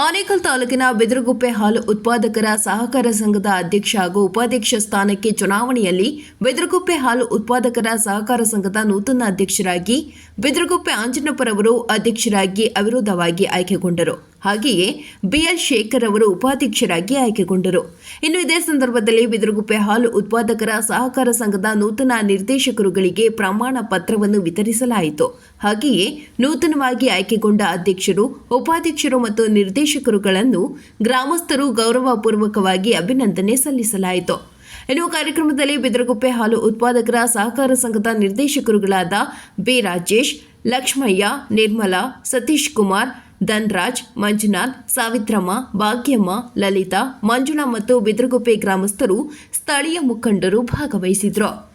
ಆನೇಕಲ್ ತಾಲೂಕಿನ ಬೆದರಗುಪ್ಪೆ ಹಾಲು ಉತ್ಪಾದಕರ ಸಹಕಾರ ಸಂಘದ ಅಧ್ಯಕ್ಷ ಹಾಗೂ ಉಪಾಧ್ಯಕ್ಷ ಸ್ಥಾನಕ್ಕೆ ಚುನಾವಣೆಯಲ್ಲಿ ಬೆದರಗುಪ್ಪೆ ಹಾಲು ಉತ್ಪಾದಕರ ಸಹಕಾರ ಸಂಘದ ನೂತನ ಅಧ್ಯಕ್ಷರಾಗಿ, ಬೆದರಗುಪ್ಪೆ ಆಂಜನಪ್ಪರವರು ಅಧ್ಯಕ್ಷರಾಗಿ ಅವಿರೋಧವಾಗಿ ಆಯ್ಕೆಗೊಂಡರು. ಹಾಗೆಯೇ ಬಿಎಲ್ ಶೇಖರ್ ಅವರು ಉಪಾಧ್ಯಕ್ಷರಾಗಿ ಆಯ್ಕೆಗೊಂಡರು. ಇನ್ನು ಇದೇ ಸಂದರ್ಭದಲ್ಲಿ ಬಿದಿರುಗುಪ್ಪೆ ಹಾಲು ಉತ್ಪಾದಕರ ಸಹಕಾರ ಸಂಘದ ನೂತನ ನಿರ್ದೇಶಕರುಗಳಿಗೆ ಪ್ರಮಾಣ ಪತ್ರವನ್ನು ವಿತರಿಸಲಾಯಿತು. ಹಾಗೆಯೇ ನೂತನವಾಗಿ ಆಯ್ಕೆಗೊಂಡ ಅಧ್ಯಕ್ಷರು, ಉಪಾಧ್ಯಕ್ಷರು ಮತ್ತು ನಿರ್ದೇಶಕರುಗಳನ್ನು ಗ್ರಾಮಸ್ಥರು ಗೌರವಪೂರ್ವಕವಾಗಿ ಅಭಿನಂದನೆ ಸಲ್ಲಿಸಲಾಯಿತು. ಇನ್ನು ಕಾರ್ಯಕ್ರಮದಲ್ಲಿ ಬಿದರಗುಪ್ಪೆ ಹಾಲು ಉತ್ಪಾದಕರ ಸಹಕಾರ ಸಂಘದ ನಿರ್ದೇಶಕರುಗಳಾದ ಬಿ ರಾಜೇಶ್, ಲಕ್ಷ್ಮಯ್ಯ, ನಿರ್ಮಲಾ, ಸತೀಶ್ ಕುಮಾರ್ ಧನ್ರಾಜ್ ಮಂಜುನಾಥ್ ಸಾವಿತ್ರಮ್ಮ ಭಾಗ್ಯಮ್ಮ ಲಲಿತಾ ಮಂಜುಳಾ ಮತ್ತು ಬಿದ್ರಗುಪ್ಪೆ ಗ್ರಾಮಸ್ಥರು ಸ್ಥಳೀಯ ಮುಖಂಡರು ಭಾಗವಹಿಸಿದ್ರು.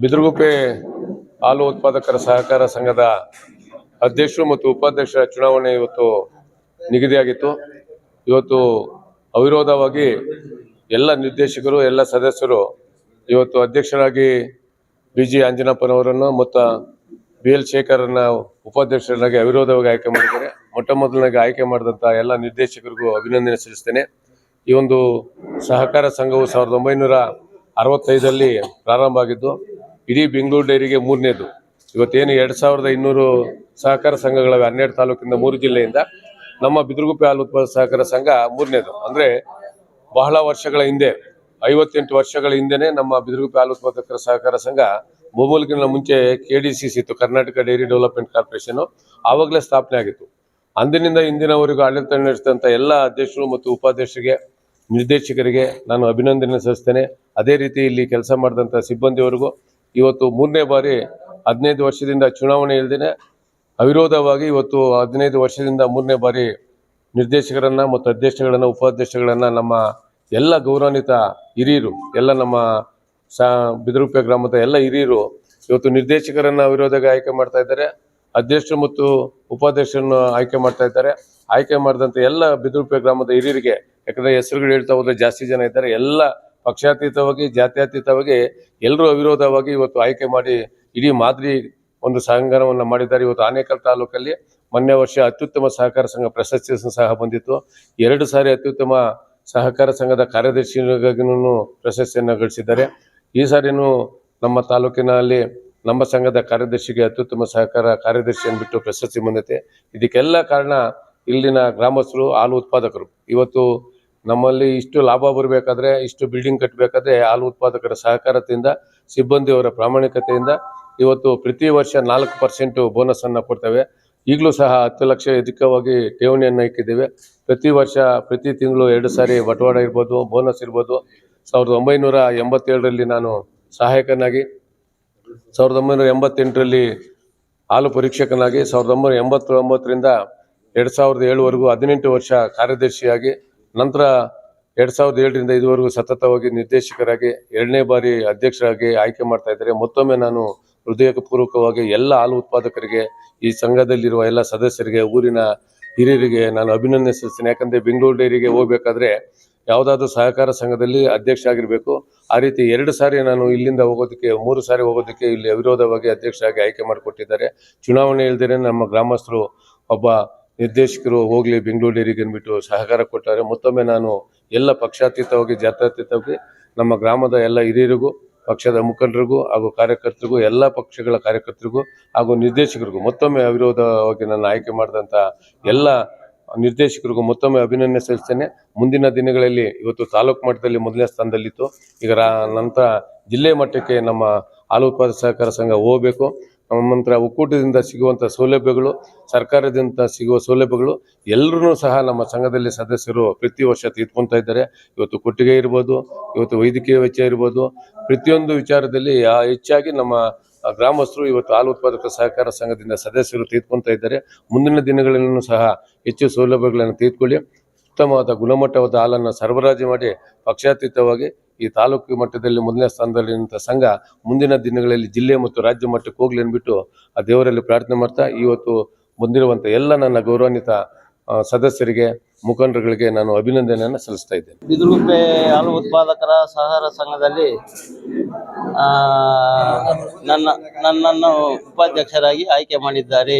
ಬಿದಿರುಗುಪ್ಪೆ ಹಾಲು ಉತ್ಪಾದಕರ ಸಹಕಾರ ಸಂಘದ ಅಧ್ಯಕ್ಷರು ಮತ್ತು ಉಪಾಧ್ಯಕ್ಷರ ಚುನಾವಣೆ ಇವತ್ತು ನಿಗದಿಯಾಗಿತ್ತು. ಇವತ್ತು ಅವಿರೋಧವಾಗಿ ಎಲ್ಲ ನಿರ್ದೇಶಕರು, ಎಲ್ಲ ಸದಸ್ಯರು ಇವತ್ತು ಅಧ್ಯಕ್ಷರಾಗಿ ಬಿ ಜಿ ಅಂಜನಪ್ಪನವರನ್ನು ಮತ್ತು ಬಿ ಎಲ್ ಶೇಖರನ್ನ ಉಪಾಧ್ಯಕ್ಷರನ್ನಾಗಿ ಅವಿರೋಧವಾಗಿ ಆಯ್ಕೆ ಮಾಡಿದ್ದಾರೆ. ಮೊಟ್ಟ ಮೊದಲನಾಗಿ ಆಯ್ಕೆ ಮಾಡಿದಂಥ ಎಲ್ಲ ನಿರ್ದೇಶಕರಿಗೂ ಅಭಿನಂದನೆ ಸಲ್ಲಿಸ್ತೇನೆ. ಈ ಒಂದು ಸಹಕಾರ ಸಂಘವು ಸಾವಿರದ ಒಂಬೈನೂರ ಪ್ರಾರಂಭ ಆಗಿದ್ದು ಇಡೀ ಬೆಂಗಳೂರು ಡೈರಿಗೆ ಮೂರನೇದು. ಇವತ್ತೇನು ಎರಡು ಸಾವಿರದ ಇನ್ನೂರು ಸಹಕಾರ ಸಂಘಗಳ ಹನ್ನೆರಡು ತಾಲೂಕಿನ ಮೂರು ಜಿಲ್ಲೆಯಿಂದ ನಮ್ಮ ಬಿದ್ರಗುಪ್ಪೆ ಹಾಲು ಉತ್ಪಾದಕ ಸಹಕಾರ ಸಂಘ ಮೂರನೇದು. ಅಂದರೆ ಬಹಳ ವರ್ಷಗಳ ಹಿಂದೆ, ಐವತ್ತೆಂಟು ವರ್ಷಗಳ ಹಿಂದೆನೇ ನಮ್ಮ ಬಿದ್ರಗುಪ್ಪೆ ಹಾಲು ಉತ್ಪಾದಕರ ಸಹಕಾರ ಸಂಘ ಮೊಬೈಲ್ಗಿನ ಮುಂಚೆ ಕೆ ಡಿ ಸಿ ಇತ್ತು, ಕರ್ನಾಟಕ ಡೈರಿ ಡೆವಲಪ್ಮೆಂಟ್ ಕಾರ್ಪೊರೇಷನ್, ಆವಾಗಲೇ ಸ್ಥಾಪನೆ ಆಗಿತ್ತು. ಅಂದಿನಿಂದ ಇಂದಿನವರೆಗೂ ಆಡಳಿತ ನಡೆಸಿದಂಥ ಎಲ್ಲ ಅಧ್ಯಕ್ಷರು ಮತ್ತು ಉಪಾಧ್ಯಕ್ಷರಿಗೆ, ನಿರ್ದೇಶಕರಿಗೆ ನಾನು ಅಭಿನಂದನೆ ಸಲ್ಲಿಸ್ತೇನೆ. ಅದೇ ರೀತಿ ಇಲ್ಲಿ ಕೆಲಸ ಮಾಡಿದಂಥ ಸಿಬ್ಬಂದಿಯವರಿಗೂ ಇವತ್ತು ಮೂರನೇ ಬಾರಿ ಹದಿನೈದು ವರ್ಷದಿಂದ ಚುನಾವಣೆ ಇಲ್ಲದೇನೆ ಅವಿರೋಧವಾಗಿ ಇವತ್ತು ಹದಿನೈದು ವರ್ಷದಿಂದ ಮೂರನೇ ಬಾರಿ ನಿರ್ದೇಶಕರನ್ನು ಮತ್ತು ಅಧ್ಯಕ್ಷಗಳನ್ನು, ಉಪಾಧ್ಯಕ್ಷಗಳನ್ನು ನಮ್ಮ ಎಲ್ಲ ಗೌರವಾನ್ವಿತ ಹಿರಿಯರು, ಎಲ್ಲ ನಮ್ಮ ಸಾ ಬಿದರೂಪೆ ಗ್ರಾಮದ ಎಲ್ಲ ಹಿರಿಯರು ಇವತ್ತು ನಿರ್ದೇಶಕರನ್ನು ಅವಿರೋಧಕ್ಕೆ ಆಯ್ಕೆ ಮಾಡ್ತಾ ಇದ್ದಾರೆ. ಅಧ್ಯಕ್ಷರು ಮತ್ತು ಉಪಾಧ್ಯಕ್ಷರನ್ನು ಆಯ್ಕೆ ಮಾಡ್ತಾ ಇದ್ದಾರೆ. ಆಯ್ಕೆ ಮಾಡಿದಂಥ ಎಲ್ಲ ಬಿದರೂಪೆ ಗ್ರಾಮದ ಹಿರಿಯರಿಗೆ, ಯಾಕಂದರೆ ಹೆಸರುಗಳು ಹೇಳ್ತಾ ಹೋದರೆ ಜಾಸ್ತಿ ಜನ ಇದ್ದಾರೆ. ಎಲ್ಲ ಪಕ್ಷಾತೀತವಾಗಿ, ಜಾತ್ಯತೀತವಾಗಿ ಎಲ್ಲರೂ ಅವಿರೋಧವಾಗಿ ಇವತ್ತು ಆಯ್ಕೆ ಮಾಡಿ ಇಡೀ ಮಾದರಿ ಒಂದು ಸಂಘವನ್ನು ಮಾಡಿದ್ದಾರೆ. ಇವತ್ತು ಆನೇಕಲ್ ತಾಲೂಕಲ್ಲಿ ಮೊನ್ನೆ ವರ್ಷ ಅತ್ಯುತ್ತಮ ಸಹಕಾರ ಸಂಘ ಪ್ರಶಸ್ತಿ ಸಹ ಬಂದಿತ್ತು. ಎರಡು ಸಾರಿ ಅತ್ಯುತ್ತಮ ಸಹಕಾರ ಸಂಘದ ಕಾರ್ಯದರ್ಶಿಗಾಗಿನೂ ಪ್ರಶಸ್ತಿಯನ್ನು ಗಳಿಸಿದ್ದಾರೆ. ಈ ಸಾರಿನೂ ನಮ್ಮ ತಾಲೂಕಿನಲ್ಲಿ ನಮ್ಮ ಸಂಘದ ಕಾರ್ಯದರ್ಶಿಗೆ ಅತ್ಯುತ್ತಮ ಸಹಕಾರ ಕಾರ್ಯದರ್ಶಿಯನ್ನು ಬಿಟ್ಟು ಪ್ರಶಸ್ತಿ ಬಂದೈತೆ ಇದಕ್ಕೆಲ್ಲ ಕಾರಣ ಇಲ್ಲಿನ ಗ್ರಾಮಸ್ಥರು, ಹಾಲು ಉತ್ಪಾದಕರು. ಇವತ್ತು ನಮ್ಮಲ್ಲಿ ಇಷ್ಟು ಲಾಭ ಬರಬೇಕಾದ್ರೆ, ಇಷ್ಟು ಬಿಲ್ಡಿಂಗ್ ಕಟ್ಟಬೇಕಾದ್ರೆ ಹಾಲು ಉತ್ಪಾದಕರ ಸಹಕಾರದಿಂದ, ಸಿಬ್ಬಂದಿಯವರ ಪ್ರಾಮಾಣಿಕತೆಯಿಂದ ಇವತ್ತು ಪ್ರತಿ ವರ್ಷ ನಾಲ್ಕು ಪರ್ಸೆಂಟು ಬೋನಸ್ ಅನ್ನು ಕೊಡ್ತೇವೆ. ಈಗಲೂ ಸಹ ಹತ್ತು ಲಕ್ಷ ಅಧಿಕವಾಗಿ ಠೇವಣಿಯನ್ನು ಇಕ್ಕಿದ್ದೇವೆ. ಪ್ರತಿ ವರ್ಷ, ಪ್ರತಿ ತಿಂಗಳು ಎರಡು ಸಾರಿ ಬಟವಾಡ ಇರ್ಬೋದು ಬೋನಸ್ ಇರ್ಬೋದು. ಸಾವಿರದ ಒಂಬೈನೂರ ಎಂಬತ್ತೇಳರಲ್ಲಿ ನಾನು ಸಹಾಯಕನಾಗಿ, ಸಾವಿರದ ಒಂಬೈನೂರ ಎಂಬತ್ತೆಂಟರಲ್ಲಿ ಹಾಲು ಪರೀಕ್ಷಕನಾಗಿ, ಸಾವಿರದ ಒಂಬೈನೂರ ಎಂಬತ್ತೊಂಬತ್ತರಿಂದ ಎರಡು ಸಾವಿರದ ಏಳುವರೆಗೂ ಹದಿನೆಂಟು ವರ್ಷ ಕಾರ್ಯದರ್ಶಿಯಾಗಿ ನಂತರ ಎರಡು ಸಾವಿರದ ಏಳರಿಂದ ಇದುವರೆಗೂ ಸತತವಾಗಿ ನಿರ್ದೇಶಕರಾಗಿ ಎರಡನೇ ಬಾರಿ ಅಧ್ಯಕ್ಷರಾಗಿ ಆಯ್ಕೆ ಮಾಡ್ತಾ ಇದ್ದಾರೆ. ಮತ್ತೊಮ್ಮೆ ನಾನು ಹೃದಯಪೂರ್ವಕವಾಗಿ ಎಲ್ಲ ಹಾಲು ಉತ್ಪಾದಕರಿಗೆ, ಈ ಸಂಘದಲ್ಲಿರುವ ಎಲ್ಲ ಸದಸ್ಯರಿಗೆ, ಊರಿನ ಹಿರಿಯರಿಗೆ ನಾನು ಅಭಿನಂದಿಸ್ತೀನಿ ಯಾಕಂದ್ರೆ ಬೆಂಗಳೂರು ಡೈರಿಗೆ ಹೋಗ್ಬೇಕಾದ್ರೆ ಯಾವುದಾದ್ರೂ ಸಹಕಾರ ಸಂಘದಲ್ಲಿ ಅಧ್ಯಕ್ಷ ಆಗಿರಬೇಕು. ಆ ರೀತಿ ಎರಡು ಸಾರಿ ನಾನು ಇಲ್ಲಿಂದ ಹೋಗೋದಕ್ಕೆ, ಮೂರು ಸಾರಿ ಹೋಗೋದಕ್ಕೆ ಇಲ್ಲಿ ಅವಿರೋಧವಾಗಿ ಅಧ್ಯಕ್ಷರಾಗಿ ಆಯ್ಕೆ ಮಾಡಿಕೊಟ್ಟಿದ್ದಾರೆ. ಚುನಾವಣೆ ಇಲ್ದೇ ನಮ್ಮ ಗ್ರಾಮಸ್ಥರು ಒಬ್ಬ ನಿರ್ದೇಶಕರು ಹೋಗ್ಲಿ ಬೆಂಗಳೂರು ಡೈರಿಗೆ ಅಂದ್ಬಿಟ್ಟು ಸಹಕಾರ ಕೊಟ್ಟಾರೆ. ಮತ್ತೊಮ್ಮೆ ನಾನು ಎಲ್ಲ ಪಕ್ಷಾತೀತವಾಗಿ, ಜಾತ್ಯಾತೀತವಾಗಿ ನಮ್ಮ ಗ್ರಾಮದ ಎಲ್ಲ ಹಿರಿಯರಿಗೂ, ಪಕ್ಷದ ಮುಖಂಡರಿಗೂ ಹಾಗೂ ಕಾರ್ಯಕರ್ತರಿಗೂ, ಎಲ್ಲ ಪಕ್ಷಗಳ ಕಾರ್ಯಕರ್ತರಿಗೂ ಹಾಗೂ ನಿರ್ದೇಶಕರಿಗೂ ಮತ್ತೊಮ್ಮೆ ಅವಿರೋಧವಾಗಿ ನನ್ನ ಆಯ್ಕೆ ಮಾಡಿದಂಥ ಎಲ್ಲ ನಿರ್ದೇಶಕರಿಗೂ ಮತ್ತೊಮ್ಮೆ ಅಭಿನಂದನೆ ಸಲ್ಲಿಸ್ತೇನೆ. ಮುಂದಿನ ದಿನಗಳಲ್ಲಿ ಇವತ್ತು ತಾಲೂಕು ಮಟ್ಟದಲ್ಲಿ ಮೊದಲನೇ ಸ್ಥಾನದಲ್ಲಿತ್ತು. ಈಗ ನಂತರ ಜಿಲ್ಲೆ ಮಟ್ಟಕ್ಕೆ ನಮ್ಮ ಹಾಲು ಉತ್ಪಾದಕ ಸಹಕಾರ ಸಂಘ ಹೋಗಬೇಕು. ನಂತರ ಒಕ್ಕೂಟದಿಂದ ಸಿಗುವಂಥ ಸೌಲಭ್ಯಗಳು, ಸರ್ಕಾರದಿಂದ ಸಿಗುವ ಸೌಲಭ್ಯಗಳು ಎಲ್ಲರೂ ಸಹ ನಮ್ಮ ಸಂಘದಲ್ಲಿ ಸದಸ್ಯರು ಪ್ರತಿ ವರ್ಷ ತೆಗೆದುಕೊಳ್ತಾ ಇದ್ದಾರೆ. ಇವತ್ತು ಕೊಟ್ಟಿಗೆ ಇರ್ಬೋದು, ಇವತ್ತು ವೈದ್ಯಕೀಯ ವೆಚ್ಚ ಇರ್ಬೋದು. ಪ್ರತಿಯೊಂದು ವಿಚಾರದಲ್ಲಿ ಹೆಚ್ಚಾಗಿ ನಮ್ಮ ಗ್ರಾಮಸ್ಥರು ಇವತ್ತು ಹಾಲು ಉತ್ಪಾದಕ ಸಹಕಾರ ಸಂಘದಿಂದ ಸದಸ್ಯರು ತೆಗೆದುಕೊಳ್ತಾ ಇದ್ದಾರೆ. ಮುಂದಿನ ದಿನಗಳಲ್ಲೂ ಸಹ ಹೆಚ್ಚು ಸೌಲಭ್ಯಗಳನ್ನು ತೆಗೆದುಕೊಳ್ಳಿ ಉತ್ತಮವಾದ ಗುಣಮಟ್ಟವಾದ ಹಾಲನ್ನು ಸರಬರಾಜು ಮಾಡಿ, ಪಕ್ಷಾತೀತವಾಗಿ ಈ ತಾಲೂಕು ಮಟ್ಟದಲ್ಲಿ ಮೊದಲನೇ ಸ್ಥಾನದಲ್ಲಿ ಸಂಘ ಮುಂದಿನ ದಿನಗಳಲ್ಲಿ ಜಿಲ್ಲೆ ಮತ್ತು ರಾಜ್ಯ ಮಟ್ಟಕ್ಕೆ ಹೋಗ್ಲಿ ಅಂದ್ಬಿಟ್ಟು ಆ ದೇವರಲ್ಲಿ ಪ್ರಾರ್ಥನೆ ಮಾಡ್ತಾ ಇವತ್ತು ಬಂದಿರುವಂಥ ಎಲ್ಲ ನನ್ನ ಗೌರವಾನ್ವಿತ ಸದಸ್ಯರಿಗೆ ಮುಖಂಡರುಗಳಿಗೆ ನಾನು ಅಭಿನಂದನೆಯನ್ನು ಸಲ್ಲಿಸ್ತಾ ಇದ್ದೇನೆ. ಬಿದಿರುಗುಪ್ಪೆ ಹಾಲು ಉತ್ಪಾದಕರ ಸಹಕಾರ ಸಂಘದಲ್ಲಿ ಆ, ನನ್ನ ನನ್ನನ್ನು ಉಪಾಧ್ಯಕ್ಷರಾಗಿ ಆಯ್ಕೆ ಮಾಡಿದ್ದಾರೆ.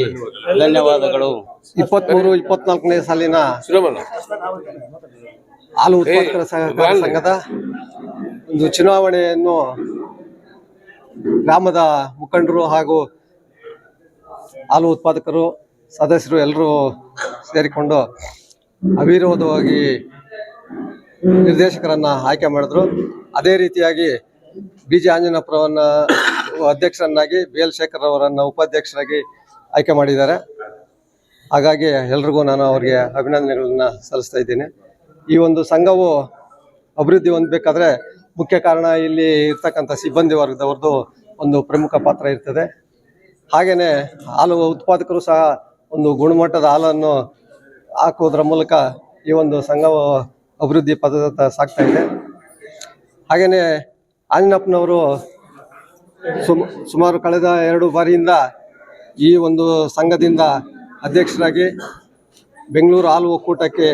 ಧನ್ಯವಾದಗಳು. ಇಪ್ಪತ್ಮೂರು ಇಪ್ಪತ್ನಾಲ್ಕನೇ ಸಾಲಿನ ಹಾಲು ಉತ್ಪಾದಕರ ಸಹಕಾರ ಸಂಘದ ಒಂದು ಚುನಾವಣೆಯನ್ನು ಗ್ರಾಮದ ಮುಖಂಡರು ಹಾಗೂ ಹಾಲು ಉತ್ಪಾದಕರು, ಸದಸ್ಯರು ಎಲ್ಲರೂ ಸೇರಿಕೊಂಡು ಅವಿರೋಧವಾಗಿ ನಿರ್ದೇಶಕರನ್ನ ಆಯ್ಕೆ ಮಾಡಿದ್ರು. ಅದೇ ರೀತಿಯಾಗಿ ಬಿ ಜೆ ಆಂಜನಪುರವನ್ನ ಅಧ್ಯಕ್ಷರನ್ನಾಗಿ ಬಿ ಎಲ್ ಶೇಖರ್ ಅವರನ್ನ ಉಪಾಧ್ಯಕ್ಷರಾಗಿ ಆಯ್ಕೆ ಮಾಡಿದ್ದಾರೆ. ಹಾಗಾಗಿ ಎಲ್ರಿಗೂ ನಾನು ಅವರಿಗೆ ಅಭಿನಂದನೆಗಳನ್ನ ಸಲ್ಲಿಸ್ತಾ ಇದ್ದೀನಿ. ಈ ಒಂದು ಸಂಘವು ಅಭಿವೃದ್ಧಿ ಹೊಂದಬೇಕಾದ್ರೆ ಮುಖ್ಯ ಕಾರಣ ಇಲ್ಲಿ ಇರ್ತಕ್ಕಂಥ ಸಿಬ್ಬಂದಿ ವರ್ಗದವ್ರದ್ದು ಒಂದು ಪ್ರಮುಖ ಪಾತ್ರ ಇರ್ತದೆ. ಹಾಗೆಯೇ ಹಾಲು ಉತ್ಪಾದಕರು ಸಹ ಒಂದು ಗುಣಮಟ್ಟದ ಹಾಲನ್ನು ಹಾಕುವುದರ ಮೂಲಕ ಈ ಒಂದು ಸಂಘವು ಅಭಿವೃದ್ಧಿ ಪದದತ್ತ ಸಾಗ್ತಾ ಇದೆ. ಹಾಗೆಯೇ ಆಂಜನಪ್ಪನವರು ಸುಮ, ಸುಮಾರು ಕಳೆದ ಎರಡು ಬಾರಿಯಿಂದ ಈ ಒಂದು ಸಂಘದಿಂದ ಅಧ್ಯಕ್ಷರಾಗಿ ಬೆಂಗಳೂರು ಹಾಲು ಒಕ್ಕೂಟಕ್ಕೆ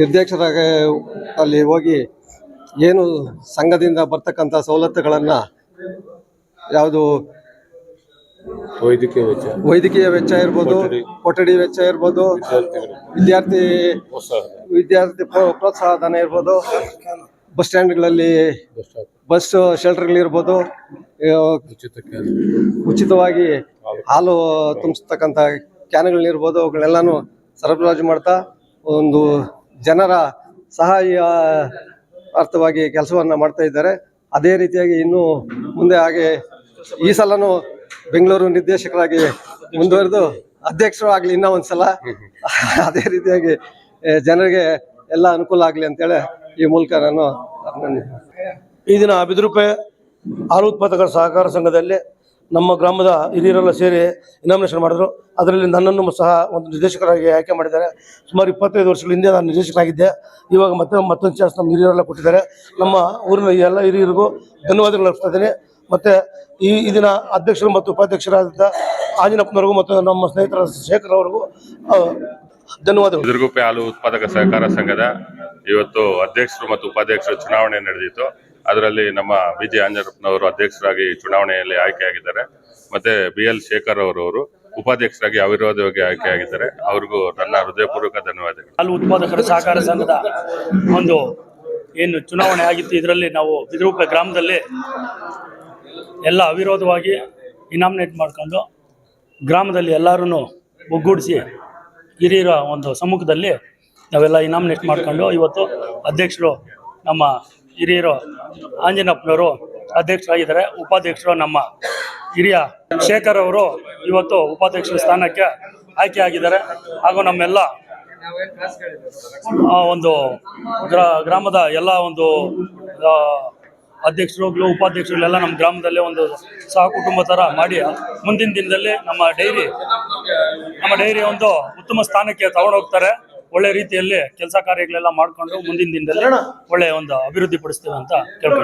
ನಿರ್ದೇಶಕರಾಗಿ ಅಲ್ಲಿ ಹೋಗಿ ಏನು ಸಂಘದಿಂದ ಬರ್ತಕ್ಕಂಥ ಸವಲತ್ತುಗಳನ್ನು ಯಾವುದು ವೈದ್ಯಕೀಯ ವೆಚ್ಚ. ವೈದ್ಯಕೀಯ ವೆಚ್ಚ ಇರ್ಬೋದು ಕೊಠಡಿ. ವೆಚ್ಚ ಇರ್ಬೋದು ವಿದ್ಯಾರ್ಥಿ ವಿದ್ಯಾರ್ಥಿ ಪ್ರೋ- ಪ್ರೋತ್ಸಾಹ ಧನ ಇರ್ಬೋದು. ಬಸ್ ಸ್ಟ್ಯಾಂಡ್ಗಳಲ್ಲಿ ಬಸ್ ಶೆಲ್ಟರ್ಗಳಿರ್ಬೋದು ಉಚಿತವಾಗಿ ಹಾಲು. ತುಂಬಿಸ್ತಕ್ಕಂಥ ಕ್ಯಾನ್ಗಳಿರ್ಬೋದು ಅವುಗಳೆಲ್ಲನೂ ಸರಬರಾಜು ಮಾಡ್ತಾ ಒಂದು ಜನರ ಸಹಾಯ ಅರ್ಥವಾಗಿ ಕೆಲಸವನ್ನು ಮಾಡ್ತಾ ಇದ್ದಾರೆ. ಅದೇ ರೀತಿಯಾಗಿ ಇನ್ನೂ ಮುಂದೆ ಹಾಗೆ ಈ ಸಲನೂ ಬೆಂಗಳೂರು ನಿರ್ದೇಶಕರಾಗಿ ಮುಂದುವರೆದು ಅಧ್ಯಕ್ಷರು ಆಗಲಿ ಇನ್ನೂ ಒಂದ್ಸಲ ಅದೇ ರೀತಿಯಾಗಿ ಜನರಿಗೆ ಎಲ್ಲ ಅನುಕೂಲ ಆಗಲಿ ಅಂತೇಳಿ ಈ ಮೂಲಕ ನಾನು ಈ ದಿನ ಅಭಿದ್ರೂಪೆ ಹಾಲು ಉತ್ಪಾದಕರ ಸಹಕಾರ ಸಂಘದಲ್ಲಿ ನಮ್ಮ ಗ್ರಾಮದ ಹಿರಿಯರೆಲ್ಲ ಸೇರಿ ಇನಾಮಿನೇಷನ್ ಮಾಡಿದ್ರು. ಅದರಲ್ಲಿ ನನ್ನನ್ನು ಸಹ ಒಂದು ನಿರ್ದೇಶಕರಾಗಿ ಆಯ್ಕೆ ಮಾಡಿದ್ದಾರೆ. ಸುಮಾರು ಇಪ್ಪತ್ತೈದು ವರ್ಷಗಳ ಹಿಂದೆ ನಾನು ನಿರ್ದೇಶಕರಾಗಿದ್ದೆ ಇವಾಗ ಮತ್ತೆ ಮತ್ತೊಂದು ಚಾನ್ಸ್ ನಮ್ಮ ಹಿರಿಯರೆಲ್ಲ ಕೊಟ್ಟಿದ್ದಾರೆ. ನಮ್ಮ ಊರಿನ ಎಲ್ಲ ಹಿರಿಯರಿಗೂ ಧನ್ಯವಾದಗಳು ಅರ್ಪಿಸ್ತಾ ಇದ್ದೀನಿ. ಮತ್ತು ಈ ಇದನ್ನ ದಿನ ಅಧ್ಯಕ್ಷರು ಮತ್ತು ಉಪಾಧ್ಯಕ್ಷರಾದ ಆಂಜನಪ್ಪನವ್ರಿಗೂ ಮತ್ತು ನಮ್ಮ ಸ್ನೇಹಿತರ ಶೇಖರ್ ಅವ್ರಿಗೂ ಧನ್ಯವಾದಗಳು. ದುರ್ಗುಪ್ಪೆ ಹಾಲು ಉತ್ಪಾದಕ ಸಹಕಾರ ಸಂಘದ ಇವತ್ತು ಅಧ್ಯಕ್ಷರು ಮತ್ತು ಉಪಾಧ್ಯಕ್ಷರು ಚುನಾವಣೆ ನಡೆದಿತ್ತು. ಅದರಲ್ಲಿ ನಮ್ಮ ಬಿ ಜೆ ಆಂಜನಪ್ಪನವರು ಅಧ್ಯಕ್ಷರಾಗಿ ಚುನಾವಣೆಯಲ್ಲಿ ಆಯ್ಕೆಯಾಗಿದ್ದಾರೆ. ಮತ್ತೆ ಬಿ ಎಲ್ ಶೇಖರ್ ಅವರವರು ಉಪಾಧ್ಯಕ್ಷರಾಗಿ ಅವಿರೋಧವಾಗಿ ಆಯ್ಕೆಯಾಗಿದ್ದಾರೆ. ಅವ್ರಿಗೂ ನನ್ನ ಹೃದಯಪೂರ್ವಕ ಧನ್ಯವಾದಗಳು. ಹಾಲು ಉತ್ಪಾದಕರ ಸಹಕಾರ ಸಂಘದ ಒಂದು ಏನು ಚುನಾವಣೆ ಆಗಿತ್ತು. ಇದರಲ್ಲಿ ನಾವು ಬಿದ್ರೂಪ ಗ್ರಾಮದಲ್ಲಿ ಎಲ್ಲ ಅವಿರೋಧವಾಗಿ ಇನಾಮಿನೇಟ್ ಮಾಡ್ಕೊಂಡು ಗ್ರಾಮದಲ್ಲಿ ಎಲ್ಲರೂ ಒಗ್ಗೂಡಿಸಿ ಹಿರಿಯರ ಒಂದು ಸಮ್ಮುಖದಲ್ಲಿ ನಾವೆಲ್ಲ ಇನಾಮಿನೇಟ್ ಮಾಡ್ಕೊಂಡು ಇವತ್ತು ಅಧ್ಯಕ್ಷರು ನಮ್ಮ ಹಿರಿಯರು ಆಂಜನಪ್ಪನವರು ಅಧ್ಯಕ್ಷರಾಗಿದ್ದಾರೆ. ಉಪಾಧ್ಯಕ್ಷರು ನಮ್ಮ ಹಿರಿಯ ಶೇಖರ್ ಅವರು ಇವತ್ತು ಉಪಾಧ್ಯಕ್ಷರ ಸ್ಥಾನಕ್ಕೆ ಆಯ್ಕೆ ಆಗಿದ್ದಾರೆ ಹಾಗೂ ನಮ್ಮೆಲ್ಲ ಒಂದು ಗ್ರಾ, ಗ್ರಾಮದ ಎಲ್ಲ ಒಂದು ಅಧ್ಯಕ್ಷರು ಅಧ್ಯಕ್ಷರುಗಳು, ಉಪಾಧ್ಯಕ್ಷರುಗಳೆಲ್ಲ ನಮ್ಮ ಗ್ರಾಮದಲ್ಲೇ ಒಂದು ಸಹ ಕುಟುಂಬ ಥರ ಮಾಡಿ, ಮುಂದಿನ ದಿನದಲ್ಲಿ ನಮ್ಮ ಡೈರಿ ನಮ್ಮ ಡೈರಿ ಒಂದು ಉತ್ತಮ ಸ್ಥಾನಕ್ಕೆ ತಗೊಂಡೋಗ್ತಾರೆ. ಒಳ್ಳೆ ರೀತಿಯಲ್ಲಿ ಕೆಲಸ ಕಾರ್ಯಗಳೆಲ್ಲ ಮಾಡ್ಕೊಂಡು ಮುಂದಿನ ದಿನದಲ್ಲಿ ಒಳ್ಳೆ ಒಂದು ಅಭಿವೃದ್ಧಿ ಪಡಿಸ್ತೇವೆ ಅಂತ ಕೇಳ್ಕೊಳ್ತೀನಿ.